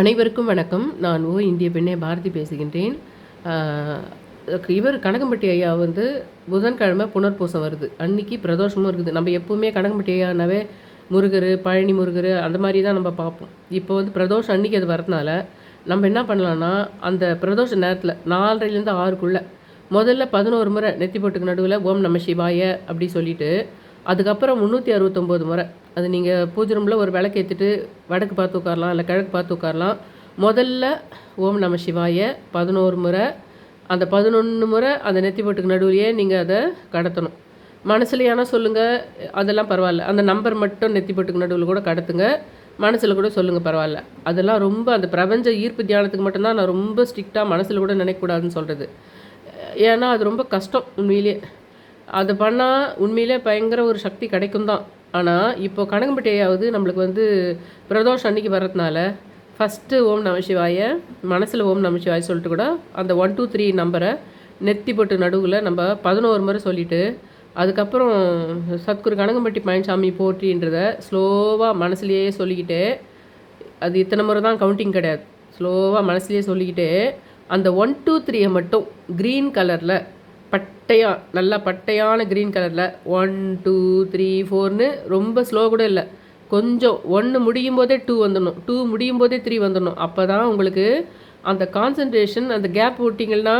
அனைவருக்கும் வணக்கம். நான் ஓ இந்திய பெண்ணே பாரதி பேசுகின்றேன். இவர் கனகம்பட்டி ஐயா வந்து புதன்கிழமை புனர்பூசம் வருது. அன்னைக்கு பிரதோஷமும் இருக்குது. நம்ம எப்போவுமே கனகம்பட்டி ஐயானாவே முருகர் பழனி முருகர் அந்த மாதிரி தான் நம்ம பார்ப்போம். இப்போ வந்து பிரதோஷம் அன்னைக்கு அது வரதுனால நம்ம என்ன பண்ணலான்னா அந்த பிரதோஷ நேரத்தில் நாலரைலேருந்து ஆறுக்குள்ளே முதல்ல பதினோரு முறை நெத்தி போட்டுக்கு நடுவில் ஓம் நம சிவாய அப்படி சொல்லிட்டு அதுக்கப்புறம் முந்நூற்றி அறுபத்தொம்போது முறை. அது நீங்கள் பூஜை ரூமில் ஒரு விளக்கு ஏற்றிட்டு வடக்கு பார்த்து உட்காரலாம் இல்லை கிழக்கு பார்த்து உட்காரலாம். முதல்ல ஓம் நம சிவாய பதினோரு முறை. அந்த பதினொன்று முறை அந்த நெத்தி போட்டுக்கு நடுவிலேயே நீங்கள் அதை கடத்தணும். மனசுலையானா சொல்லுங்கள் அதெல்லாம் பரவாயில்ல. அந்த நம்பர் மட்டும் நெத்தி போட்டுக்கு நடுவில் கூட கடத்துங்க. மனசில் கூட சொல்லுங்கள் பரவாயில்ல. அதெல்லாம் ரொம்ப அந்த பிரபஞ்ச ஈர்ப்பு தியானத்துக்கு மட்டும்தான் நான் ரொம்ப ஸ்ட்ரிக்டாக மனசில் கூட நினைக்கக்கூடாதுன்னு சொல்கிறது ஏன்னா அது ரொம்ப கஷ்டம் உண்மையிலேயே. அதை பண்ணால் உண்மையிலே பயங்கர ஒரு சக்தி கிடைக்கும் தான் ஆனால் இப்போ கனகம்பட்டியாவது நம்மளுக்கு வந்து பிரதோஷம் அன்னைக்கு வர்றதுனால ஃபஸ்ட்டு ஓம் நமசிவாய மனசில் ஓம் நமசிவாய சொல்லிட்டு கூட அந்த ஒன் டூ த்ரீ நம்பரை நெத்தி போட்டு நடுவில் நம்ம பதினோரு முறை சொல்லிவிட்டு அதுக்கப்புறம் சத்குரு கனகம்பட்டி பழனிசாமி போற்றின்றத ஸ்லோவாக மனசுலேயே சொல்லிக்கிட்டே அது இத்தனை முறை தான் கவுண்டிங் கிடையாது. ஸ்லோவாக மனசுலேயே சொல்லிக்கிட்டே அந்த ஒன் டூ த்ரீயை மட்டும் க்ரீன் கலரில் பட்டையாக நல்லா பட்டையான க்ரீன் கலரில் ஒன் டூ த்ரீ ஃபோர்னு ரொம்ப ஸ்லோ கூட இல்லை. கொஞ்சம் ஒன்று முடியும் போதே டூ வந்துடணும். டூ முடியும் போதே த்ரீ வந்துடணும். அப்போ தான் உங்களுக்கு அந்த கான்சன்ட்ரேஷன் அந்த கேப் விட்டிங்கன்னா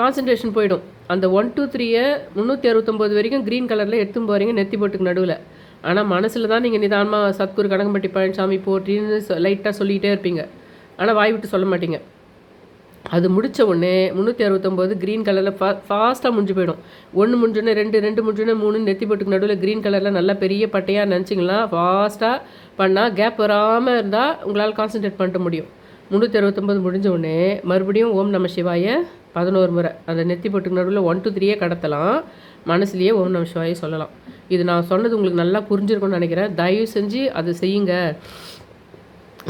கான்சன்ட்ரேஷன் போயிடும். அந்த ஒன் டூ த்ரீயை முந்நூற்றி அறுபத்தொம்போது வரைக்கும் க்ரீன் கலரில் எடுத்து போகிறீங்க நெத்தி போட்டுக்கு நடுவில். ஆனால் மனசில் தான் நீங்கள் நிதானமாக சத்குரு கனகம்பட்டி பழனிசாமி போட்டின்னு லைட்டாக சொல்லிகிட்டே இருப்பீங்க. ஆனால் வாய் விட்டு சொல்ல மாட்டீங்க. அது முடித்த உடனே முந்நூற்றி அறுபத்தொம்போது க்ரீன் கலரில் ஃபா ஃபாஸ்ட்டாக முடிஞ்சு போயிடும். ஒன்று முடிஞ்சோடனே ரெண்டு ரெண்டு முடிஞ்சோடனே மூணு நெத்தி போட்டுக்கு நடுவில் க்ரீன் கலரில் நல்லா பெரிய பட்டையாக நினச்சிங்களா? ஃபாஸ்ட்டாக பண்ணால் கேப் வராமல் இருந்தால் உங்களால் கான்சென்ட்ரேட் பண்ணிட்டு முடியும். முந்நூற்றி அறுபத்தொம்போது முடிஞ்ச உடனே மறுபடியும் ஓம் நம சிவாய பதினோரு முறை. அந்த நெத்தி போட்டுக்கு நடுவில் ஒன் டூ த்ரீயே கடத்தலாம். மனசுலேயே ஓம் நம சிவாய சொல்லலாம். இது நான் சொன்னது உங்களுக்கு நல்லா புரிஞ்சிருக்கும்னு நினைக்கிறேன். தயவு செஞ்சு அதை செய்யுங்க.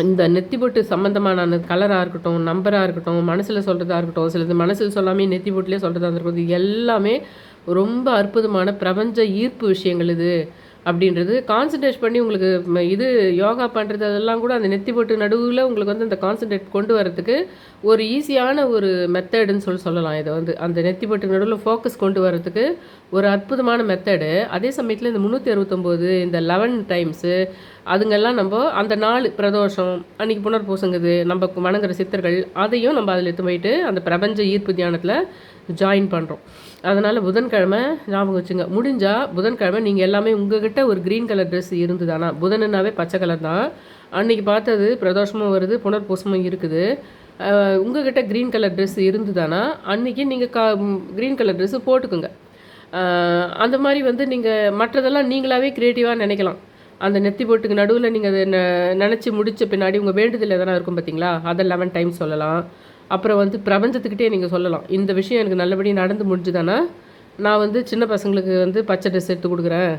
இந்த நெத்தி பொட்டு சம்மந்தமான அந்த கலராக இருக்கட்டும் நம்பராக இருக்கட்டும் மனசில் சொல்கிறதா இருக்கட்டும் சிலது மனசில் சொல்லாமல் நெத்தி பொட்டிலே சொல்கிறதா இருந்திருக்கும் இது எல்லாமே ரொம்ப அற்புதமான பிரபஞ்ச ஈர்ப்பு விஷயங்கள் இது. அப்படின்றது கான்சன்ட்ரேட் பண்ணி உங்களுக்கு இது யோகா பண்ணுறது அதெல்லாம் கூட அந்த நெத்தி போட்டு நடுவில் உங்களுக்கு வந்து அந்த கான்சன்ட்ரேட் கொண்டு வரதுக்கு ஒரு ஈஸியான ஒரு மெத்தடுன்னு சொல்லி சொல்லலாம். இதை வந்து அந்த நெத்தி போட்டு நடுவில் ஃபோக்கஸ் கொண்டு வரதுக்கு ஒரு அற்புதமான மெத்தடு அதே சமயத்தில் இந்த முந்நூற்றி அறுபத்தொம்போது இந்த லெவன் டைம்ஸு அதுங்கெல்லாம் நம்ம அந்த நாள் பிரதோஷம் அன்றைக்கி புனர்பூசங்குது நம்ம வணங்குற சித்தர்கள் அதையும் நம்ம அதில் எடுத்து போயிட்டு அந்த பிரபஞ்ச ஈர்ப்பு தியானத்தில் ஜாயின் பண்ணுறோம் அதனால் புதன்கிழமை ஞாபகம் வச்சுங்க. முடிஞ்சால் புதன்கிழமை நீங்கள் எல்லாமே உங்ககிட்ட ஒரு க்ரீன் கலர் ட்ரெஸ் இருந்துதானா? புதனுனாவே பச்சை கலர் தான். அன்றைக்கி பார்த்தது பிரதோஷமும் வருது புனர்பூசமும் இருக்குது. அஹ் உங்ககிட்ட க்ரீன் கலர் ட்ரெஸ் இருந்துதானா? அன்றைக்கி நீங்கள் கா க்ரீன் கலர் ட்ரெஸ்ஸு போட்டுக்குங்க. அந்த மாதிரி வந்து நீங்கள் மற்றதெல்லாம் நீங்களாவே க்ரியேட்டிவாக நினைக்கலாம். அந்த நெத்தி போட்டுக்கு நடுவில் நீங்கள் அதை நினச்சி முடித்த பின்னாடி உங்கள் வேண்டுதல் எதனா இருக்கும் பார்த்தீங்களா அதை லெவன் டைம் சொல்லலாம். அப்புறம் வந்து பிரபஞ்சத்துக்கிட்டே நீங்கள் சொல்லலாம். இந்த விஷயம் எனக்கு நல்லபடியாக நடந்து முடிஞ்சுதானா? நான் வந்து சின்ன பசங்களுக்கு வந்து பச்சை ட்ரெஸ் எடுத்து கொடுக்குறேன்.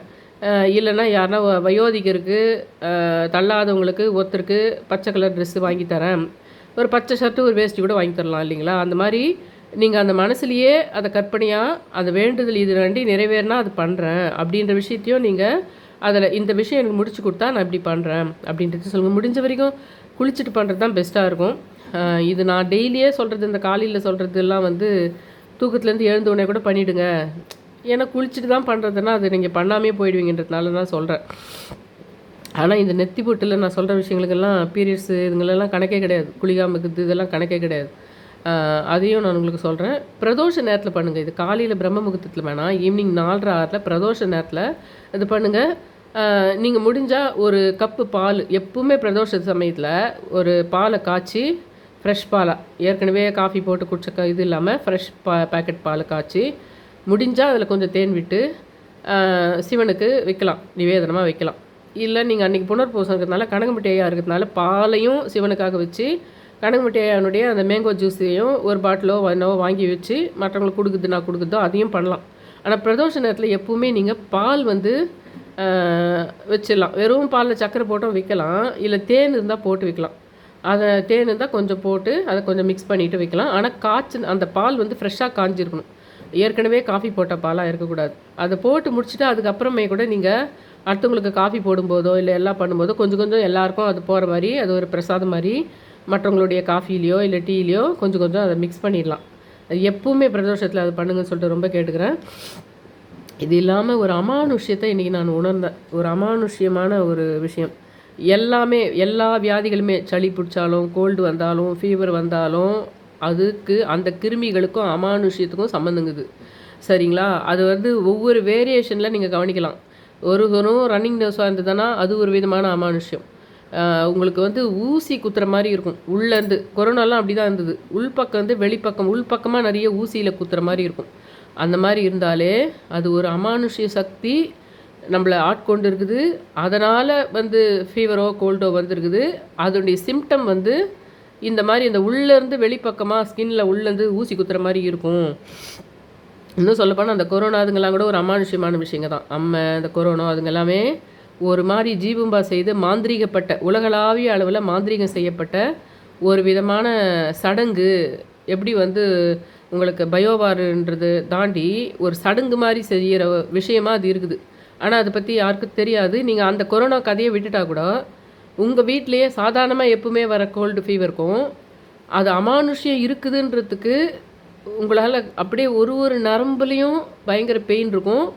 இல்லைன்னா யாருன்னா வ- வயோதிகருக்கு தள்ளாதவங்களுக்கு ஒருத்தருக்கு பச்சை கலர் ட்ரெஸ்ஸு வாங்கி தரேன். ஒரு பச்சை ஷர்ட்டு ஒரு வேஷ்டி கூட வாங்கி தரலாம் இல்லைங்களா? அந்த மாதிரி நீங்கள் அந்த மனசுலையே அதை கற்பனையாக அந்த வேண்டுதல் இது ரெண்டி நிறைவேறினா அது பண்ணுறேன் அப்படின்ற விஷயத்தையும் நீங்கள் அதில் இந்த விஷயம் எனக்கு முடிச்சு கொடுத்தா நான் இப்படி பண்ணுறேன் அப்படின்றது சொல்லுங்கள் முடிஞ்ச வரைக்கும் குளிச்சுட்டு பண்ணுறது தான் பெஸ்ட்டாக இருக்கும். இது நான் டெய்லியே சொல்கிறது இந்த காலையில் சொல்கிறதுலாம் வந்து தூக்கத்துலேருந்து எழுந்த உடனே கூட பண்ணிவிடுங்க ஏன்னா குளிச்சுட்டு தான் பண்ணுறதுன்னா அது நீங்கள் பண்ணாமே போயிடுவீங்கன்றதுனால நான் சொல்கிறேன் ஆனால் இந்த நெத்தி பொட்டில் நான் சொல்கிற விஷயங்களுக்கெல்லாம் பீரியட்ஸு இதுங்களெல்லாம் கணக்கே கிடையாது. குளிக்காமல் இருக்குது இதெல்லாம் கணக்கே கிடையாது. அதையும் நான் உங்களுக்கு சொல்கிறேன் பிரதோஷ நேரத்தில் பண்ணுங்கள் இது காலையில் பிரம்ம முகூர்த்தத்தில் வேணாம் ஈவினிங் நாலரை ஆறில் பிரதோஷ நேரத்தில் இது பண்ணுங்கள் நீங்கள் முடிஞ்சால் ஒரு கப்பு பால் எப்பவுமே பிரதோஷ சமயத்தில் ஒரு பாலை காய்ச்சி ஃப்ரெஷ் பாலாக ஏற்கனவே காஃபி போட்டு குடிச்ச இது இல்லாமல் ஃப்ரெஷ் பா பேக்கெட் பால் காய்ச்சி முடிஞ்சால் அதில் கொஞ்சம் தேன் விட்டு சிவனுக்கு வைக்கலாம். நிவேதனமாக வைக்கலாம். இல்லை நீங்கள் அன்றைக்கி புனர்பூசம் இருக்கிறதுனால கனகம்பட்டி ஐயா இருக்கிறதுனால பாலையும் சிவனுக்காக வச்சு கனகம்பட்டி ஐயானுடைய அந்த மேங்கோ ஜூஸையும் ஒரு பாட்டிலோ என்னவோ வாங்கி வச்சு மற்றவங்களுக்கு கொடுக்குது நான் கொடுக்குதோ அதையும் பண்ணலாம். ஆனால் பிரதோஷ நேரத்தில் எப்போவுமே நீங்கள் பால் வந்து வச்சிடலாம். வெறும் பாலில் சக்கரை போட்டும் விற்கலாம் இல்லை தேன் இருந்தால் போட்டு விற்கலாம் அதை தேன் இருந்தால் கொஞ்சம் போட்டு அதை கொஞ்சம் மிக்ஸ் பண்ணிட்டு வைக்கலாம். ஆனால் காய்ச்சி அந்த பால் வந்து ஃப்ரெஷ்ஷாக காஞ்சிருக்கணும். ஏற்கனவே காஃபி போட்ட பாலாக இருக்கக்கூடாது. அதை போட்டு முடிச்சுட்டு அதுக்கப்புறமே கூட நீங்கள் அடுத்தவங்களுக்கு காஃபி போடும்போதோ இல்லை எல்லாம் பண்ணும்போதோ கொஞ்சம் கொஞ்சம் எல்லாருக்கும் அது போகிற மாதிரி அது ஒரு பிரசாதம் மாதிரி மற்றவங்களுடைய காஃபிலேயோ இல்லை டீலேயோ கொஞ்சம் கொஞ்சம் அதை மிக்ஸ் பண்ணிடலாம். அது எப்பவுமே பிரதோஷத்தில் அது பண்ணுங்கன்னு சொல்லிட்டு ரொம்ப கேட்டுக்கிறேன். இது இல்லாமல் ஒரு அமானுஷ்யத்தை இன்றைக்கி நான் உணர்ந்தேன். ஒரு அமானுஷ்யமான ஒரு விஷயம். எல்லாமே எல்லா வியாதிகளுமே சளி பிடிச்சாலும் கோல்டு வந்தாலும் ஃபீவர் வந்தாலும் அதுக்கு அந்த கிருமிகளுக்கும் அமானுஷ்யத்துக்கும் சம்மந்தங்குது சரிங்களா? அது வந்து ஒவ்வொரு வேரியேஷனில் நீங்கள் கவனிக்கலாம். ஒரு தரம் ரன்னிங் நர்ஸாக இருந்ததுன்னா அது ஒரு விதமான அமானுஷ்யம். உங்களுக்கு வந்து ஊசி குத்துற மாதிரி இருக்கும். உள்ளேருந்து கொரோனாலாம் அப்படி தான் இருந்தது. உள்பக்கம் வந்து வெளிப்பக்கம் உள்பக்கமாக நிறைய ஊசியில் குத்துற மாதிரி இருக்கும். அந்த மாதிரி இருந்தாலே அது ஒரு அமானுஷ்ய சக்தி நம்மளை ஆட்கொண்டு இருக்குது. அதனால் வந்து ஃபீவரோ கோல்டோ வந்துருக்குது. அதனுடைய சிம்டம் வந்து இந்த மாதிரி இந்த உள்ளேருந்து வெளிப்பக்கமாக ஸ்கின்ல உள்ளேருந்து ஊசி குத்துற மாதிரி இருக்கும். இன்னும் சொல்லப்போனால் அந்த கொரோனா அதுங்கெல்லாம் கூட ஒரு அமானுஷ்யமான விஷயங்க தான் அம்மை இந்த கொரோனா அதுங்க எல்லாமே ஒரு மாதிரி ஜீவம்பா செய்து மாந்திரீகப்பட்ட உலகளாவிய அளவில் மாந்திரீகம் செய்யப்பட்ட ஒரு விதமான சடங்கு எப்படி வந்து உங்களுக்கு பயோவாருன்றது தாண்டி ஒரு சடங்கு மாதிரி செய்கிற விஷயமா அது இருக்குது. ஆனால் அதை பற்றி யாருக்கும் தெரியாது. நீங்கள் அந்த கொரோனா கதையை விட்டுட்டா கூட உங்கள் வீட்டிலையே சாதாரணமாக எப்பவுமே வர கோல்டு ஃபீவருக்கும் அது அமானுஷ்யம் இருக்குதுன்றதுக்கு உங்களால் அப்படியே ஒரு ஒரு நரம்புலேயும் பயங்கர பெயின் இருக்கும்.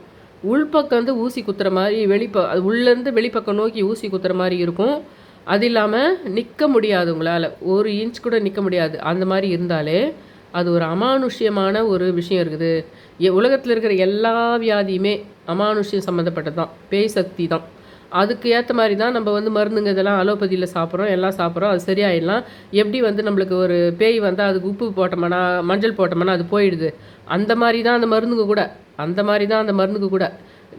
உள்பக்கம் வந்து ஊசி குத்துற மாதிரி வெளிப்ப அது உள்ளேருந்து வெளிப்பக்கம் நோக்கி ஊசி குத்துற மாதிரி இருக்கும். அது இல்லாமல் நிற்க முடியாது உங்களால். ஒரு இன்ச் கூட நிற்க முடியாது. அந்த மாதிரி இருந்தாலே அது ஒரு அமானுஷ்யமான ஒரு விஷயம் இருக்குது. எ- உலகத்தில் இருக்கிற எல்லா வியாதியுமே அமானுஷ்யம் சம்மந்தப்பட்டது தான் பேய் சக்தி தான் அதுக்கு ஏற்ற மாதிரி தான் நம்ம வந்து மருந்துங்க இதெல்லாம் அலோபதியில் சாப்பிட்றோம் எல்லாம் சாப்பிட்றோம் அது சரியாயிடலாம். எப்படி வந்து நம்மளுக்கு ஒரு பேய் வந்தால் அதுக்கு உப்பு போட்டோம்னா மஞ்சள் போட்டோம்னா அது போயிடுது. அந்த மாதிரி தான் அந்த மருந்துங்க கூட. அந்த மாதிரி தான் அந்த மருந்துக்கு கூட.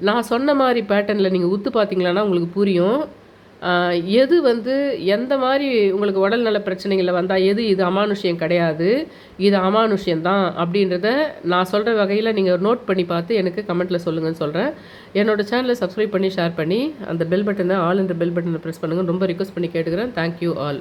நான் சொன்ன மாதிரி பேட்டர்னில் நீங்கள் உத்து பார்த்தீங்களான்னா உங்களுக்கு புரியும். எது வந்து எந்த மாதிரி உங்களுக்கு உடல்நல பிரச்சனைகளில் வந்தால் எது இது அமானுஷ்யம் கிடையாது இது அமானுஷ்யம் தான் அப்படின்றத நான் சொல்கிற வகையில் நீங்கள் நோட் பண்ணி பார்த்து எனக்கு கமெண்ட்டில் சொல்லுங்கன்னு சொல்கிறேன் என்னோட சேனலை சப்ஸ்கிரைப் பண்ணி ஷேர் பண்ணி அந்த பெல் பட்டனை ஆல் என்ற பெல் பட்டனை ப்ரெஸ் பண்ணுங்கள் ரொம்ப ரிக்வஸ்ட் பண்ணி கேட்டுக்கிறேன். Thank you all